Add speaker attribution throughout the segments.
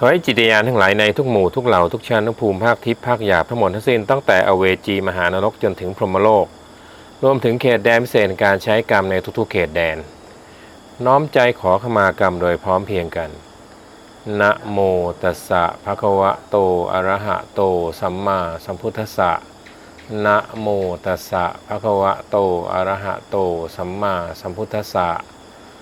Speaker 1: ขอให้จิตยานทั้งหลายในทุกหมู่ทุกเหล่าทุกชั้นทุกภูมิภาคทิพย์ภาคหยาบทั้งหมดทั้งสิ้นตั้งแต่อเวจีมหานรกจนถึงพรหมโลก รวมถึงเขตแดนพิเศษการใช้กรรมในทุกๆเขตแดน น้อมใจขอขมากรรมโดยพร้อมเพียงกันนะโมตัสสะภะคะวะโตอะระหะโตสัมมาสัมพุทธัสสะนะโมตัสสะภะคะวะโตอะระหะโตสัมมาสัมพุทธัสสะ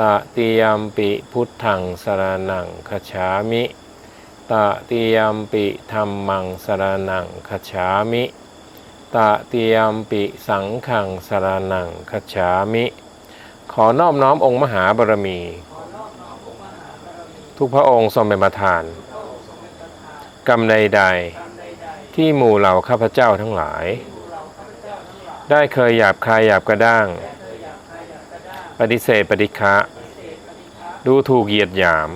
Speaker 1: ตติยมปิพุทธังสรนังคัจฉามิตติยมปิธัมมังสรนังคัจฉามิตติยมปิสังฆังสรนังคัจฉามิ ขอนอบน้อมองค์มหาบารมี ทุกพระองค์ทรงเป็นประธาน กรรมใดๆที่หมู่เหล่าข้าพเจ้าทั้งหลาย ได้เคยหยาบคายหยาบกระด้าง ปฏิเสธปฏิฆะดูถูกเหยียดหยาม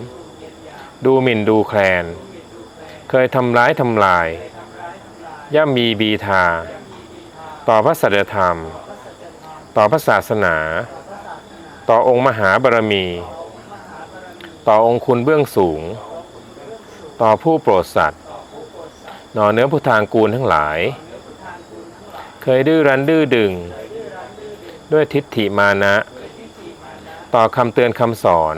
Speaker 1: ดูหมิ่นดูแคลน เคยทำร้ายทำลาย ย่ำมีบีทา ต่อพระสัจธรรม ต่อพระศาสนา ต่อองค์มหาบารมี ต่อองค์คุณเบื้องสูง ต่อผู้โปรดสัตว์หนอเนื้อผู้ทางกูลทั้งหลาย เคยดื้อรั้นดื้อดึง ด้วยทิฏฐิมานะ ต่อคำเตือนคำสอน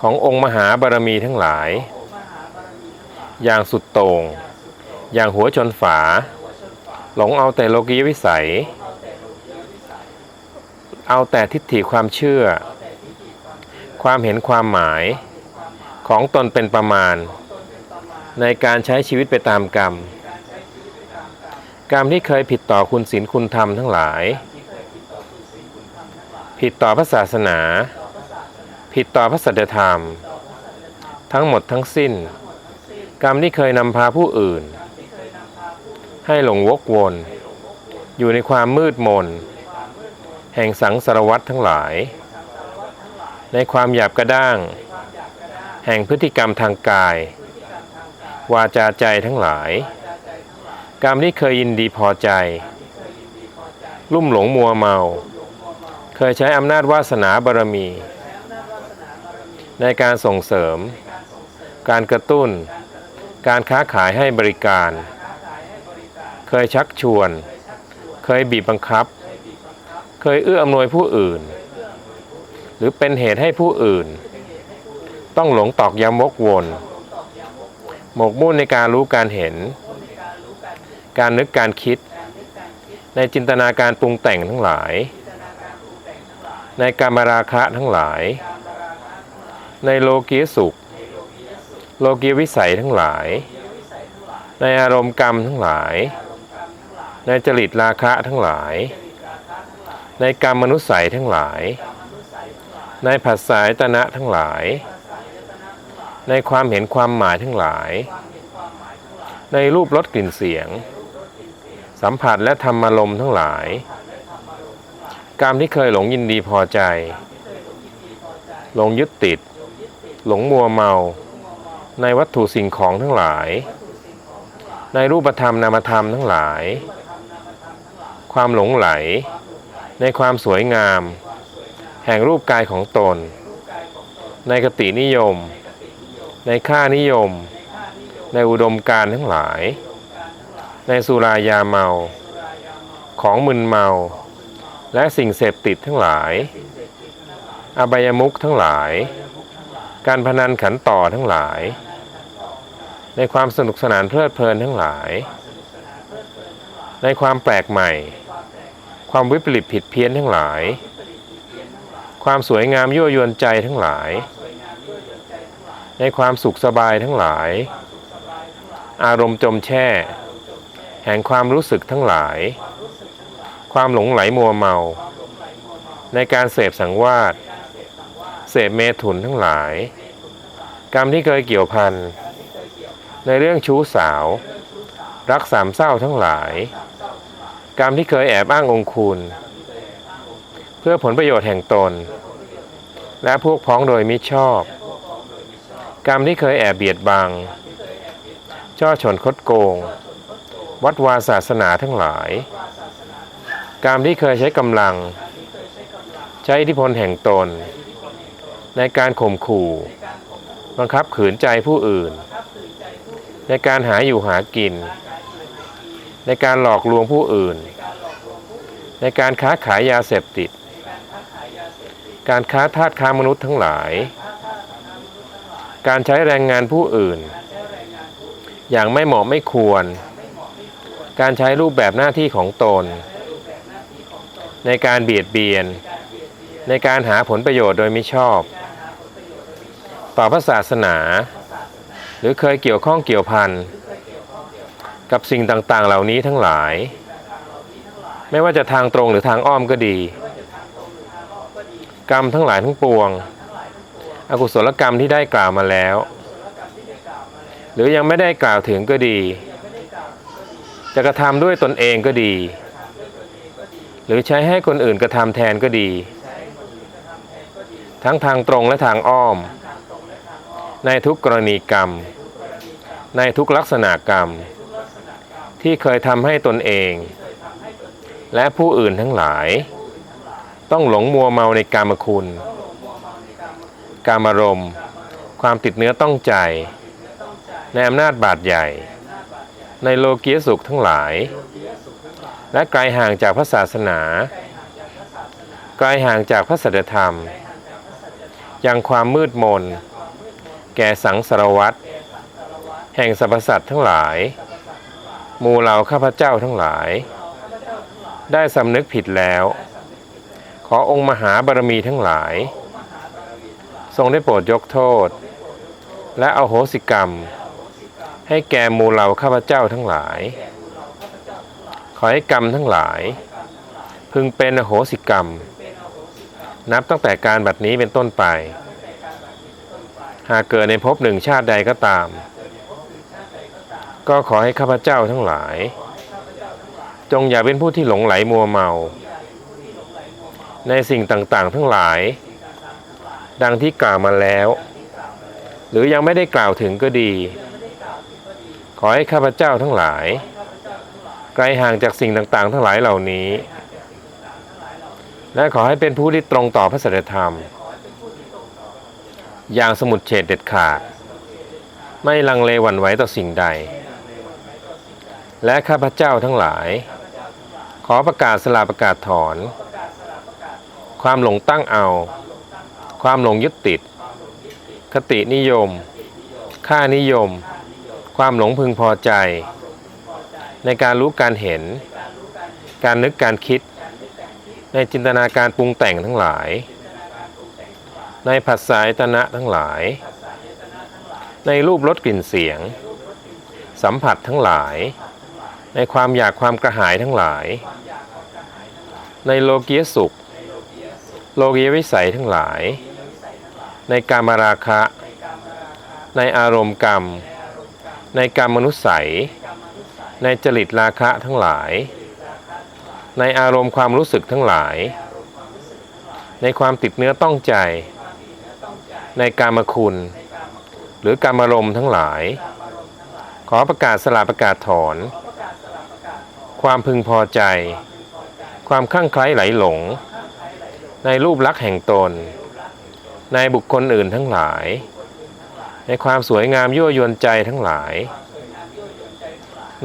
Speaker 1: ขององค์มหาบารมีทั้งหลาย อย่างสุดโต่งอย่างหัวชนฝา หลงเอาแต่โลกียวิสัย เอาแต่ทิฏฐิความเชื่อ ความเห็นความหมาย ของตนเป็นประมาณ ในการใช้ชีวิตไปตามกรรม กรรมที่เคยผิดต่อคุณศีลคุณธรรมทั้งหลาย ผิดต่อพระศาสนา ผิดต่อพระสัจธรรม ทั้งหมดทั้งสิ้น กรรมที่เคยนำพาผู้อื่น ให้หลงวกวน อยู่ในความมืดมน แห่งสังสารวัตรทั้งหลาย ในความหยาบกระด้าง แห่งพฤติกรรมทางกาย วาจาใจทั้งหลาย กรรมที่เคยยินดีพอใจ ลุ่มหลงมัวเมาเค ยใช้อำนาจวาสนาบารมี ในการส่งเสริม การกระตุ้น การค้าขายให้บริการ เคยชักชวน เคยบีบบังคับ เคยเอื้ออำนวยผู้อื่น หรือเป็นเหตุให้ผู้อื่น ต้องหลงตอกย้ำวกวนหมกมุ่นในการรู้การเห็น การนึกการคิด ในจินตนาการปรุงแต่งทั้งหลาย ในการมราคะทั้งหลาย ในโลกีสุข โลกีวิสัยทั้งหลาย ในอารมณ์กรรมทั้งหลาย ในจริตราคะทั้งหลาย ในกรรมมนุษย์ใสยทั้งหลาย ในผัสสายตนะทั้งหลาย ในความเห็นความหมายทั้งหลาย ในรูปรสกลิ่นเสียง สัมผัสและธรรมารมณ์ทั้งหลาย กรรมที่เคยหลงยินดีพอใจ หลงยึดติด หลงมัวเมา ในวัตถุสิ่งของทั้งหลาย ในรูปธรรมนามธรรมทั้งหลาย ความหลงไหล ในความสวยงาม แห่งรูปกายของตน ในกตินิยม ในค่านิยม ในอุดมการทั้งหลาย ในสุรายาเมา ของมึนเมา และสิ่งเสพติดทั้งหลาย อบายมุขทั้งหลาย การพนันขันต่อทั้งหลาย ในความสนุกสนานเพลิดเพลินทั้งหลาย ในความแปลกใหม่ ความวิปริตผิดเพี้ยนทั้งหลาย ความสวยงามยั่วยวนใจทั้งหลาย ในความสุขสบายทั้งหลาย อารมณ์จมแช่ แห่งความรู้สึกทั้งหลาย ความหลงไหลมัวเมา ในการเสพสังวาสเสพเมถุนทั้งหลาย กรรมที่เคยเกี่ยวพันในเรื่องชู้สาว รักสามเศร้าทั้งหลาย กรรมที่เคยแอบอ้างองคุณ เพื่อผลประโยชน์แห่งตน และพวกพ้องโดยมิชอบ กรรมที่เคยแอบเบียดบัง ช่อฉนคดโกง วัดวาศาสนาทั้งหลาย กรรมที่เคยใช้กำลัง ใช้อิทธิพลแห่งตน ในการข่มขู่ บังคับขืนใจผู้อื่น ในการหาอยู่หากิน ในการหลอกลวงผู้อื่น ในการค้าขายยาเสพติด การค้าทาสค้ามนุษย์ทั้งหลาย การใช้แรงงานผู้อื่น อย่างไม่เหมาะไม่ควร การใช้รูปแบบหน้าที่ของตน ในการเบียดเบียน ในการหาผลประโยชน์โดยมิชอบ ต่อพระศาสนา หรือเคยเกี่ยวข้องเกี่ยวพันกับสิ่งต่างๆ เหล่านี้ทั้งหลาย ไม่ว่าจะทางตรงหรือทางอ้อมก็ดี กรรมทั้งหลายทั้งปวง อกุศลกรรมที่ได้กล่าวมาแล้ว หรือยังไม่ได้กล่าวถึงก็ดี จะกระทำด้วยตนเองก็ดี หรือใช้ให้คนอื่นกระทำแทนก็ดี ทั้งทางตรงและทางอ้อม ในทุกกรณีกรรม ในทุกลักษณะกรรม ที่เคยทำให้ตนเอง และผู้อื่นทั้งหลาย ต้องหลงมัวเมาในกามคุณกามารมณ์ความติดเนื้อต้องใจ ในอำนาจบาดใหญ่ ในโลกียสุขทั้งหลาย และไกลห่างจากพระศาสนา ไกลห่างจากพระสัจธรรม ยังความมืดมน แก่สังสารวัตรแห่งสรรพสัตว์ทั้งหลาย มูเหล่าข้าพเจ้าทั้งหลาย ได้สำนึกผิดแล้ว ขอองค์มหาบารมีทั้งหลาย ทรงได้โปรดยกโทษ และอโหสิกรรม ให้แก่มูเหล่าข้าพเจ้าทั้งหลาย ให้กรรมทั้งหลาย พึงเป็นอโหสิกรรม นับตั้งแต่การบัดนี้เป็นต้นไป หากเกิดในภพหนึ่งชาติใดก็ตาม ก็ขอให้ข้าพเจ้าทั้งหลาย จงอย่าเป็นผู้ที่หลงไหลมัวเมา ในสิ่งต่างๆ ทั้งหลาย ดังที่กล่าวมาแล้ว หรือยังไม่ได้กล่าวถึงก็ดี ขอให้ข้าพเจ้าทั้งหลาย ไกลห่างจากสิ่งต่างๆ ทั้งหลายเหล่านี้ และขอให้เป็นผู้ที่ตรงต่อพระสัจธรรม อย่างสมุดเฉดเด็ดขาด ไม่ลังเลหวั่นไหวต่อสิ่งใด และข้าพเจ้าทั้งหลาย ขอประกาศสลาประกาศถอน ความหลงตั้งเอา ความหลงยึดติด คตินิยม ค่านิยม ความหลงพึงพอใจ ในการรู้การเห็น การนึกการคิด ในจินตนาการปรุงแต่งทั้งหลาย ในผัสสะอายตนะทั้งหลาย ในรูปรสกลิ่นเสียง สัมผัสทั้งหลาย ในความอยากความกระหายทั้งหลาย ในโลกียสุข โลกียวิสัยทั้งหลาย ในกามราคะ ในอารมณ์กรรม ในกรรมมนุษย์ใส ในจริตราคะทั้งหลาย ในอารมณ์ความรู้สึกทั้งหลาย ในความติดเนื้อต้องใจ ในกามคุณ หรือกามารมณ์ทั้งหลาย ขอประกาศสลาประกาศถอน ความพึงพอใจ ความคลั่งไคล้ไหลหลง ในรูปลักษณ์แห่งตน ในบุคคลอื่นทั้งหลาย ในความสวยงามยั่วยวนใจทั้งหลาย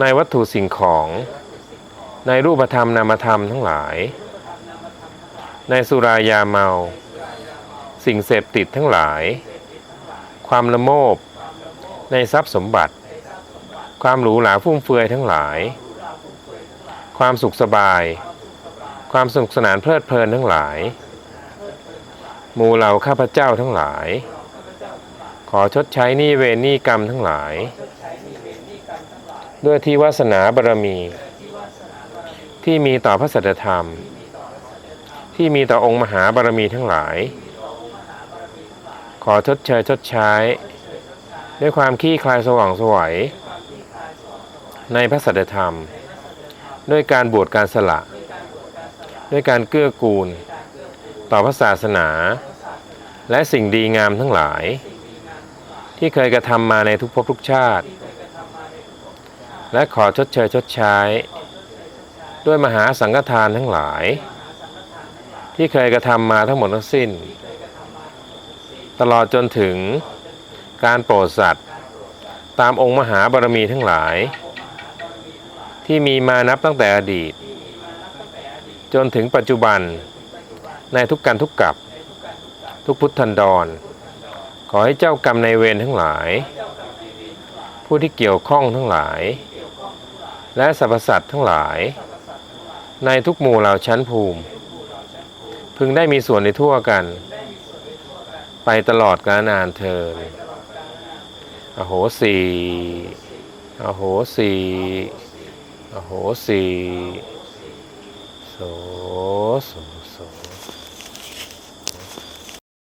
Speaker 1: ในวัตถุสิ่งของ ในรูปธรรมนามธรรมทั้งหลาย ในสุรายาเมา สิ่งเสพติดทั้งหลาย ความละโมบ ในทรัพย์สมบัติ ความหรูหราฟุ่มเฟือยทั้งหลาย ความสุขสบาย ความสนุกสนานเพลิดเพลินทั้งหลายหมู่เหล่าข้าพเจ้าทั้งหลาย ขอชดใช้หนี้เวรหนี้กรรมทั้งหลาย ด้วยที่วาสนาบารมี ที่มีต่อพระสัจธรรม ที่มีต่อองค์มหาบารมีทั้งหลาย ขอชดเชยชดใช้ ด้วยความขี้คลายสว่างสวัยในพระสัจธรรม ด้วยการบวชการสละ ด้วยการเกื้อกูล ต่อพระศาสนา และสิ่งดีงามทั้งหลาย ที่เคยกระทำมาในทุกภพทุกชาติ และขอชดเชยชดใช้ ด้วยมหาสังฆทานทั้งหลาย ที่เคยกระทำมาทั้งหมดทั้งสิ้น ตลอดจนถึงการโปรดสัตว์ ตามองค์มหาบารมีทั้งหลาย ที่มีมานับตั้งแต่อดีต จนถึงปัจจุบันในทุกการทุกกับ ทุกพุทธันดร ขอให้เจ้ากรรมในเวรทั้งหลาย ผู้ที่เกี่ยวข้องทั้งหลาย และสรรพสัตว์ทั้งหลาย ในทุกหมู่เหล่าชั้นภูมิ พึงได้มีส่วนในทั่วกัน ไปตลอดกาลนานเทินอโหสีอโหสีอโหสีโสโส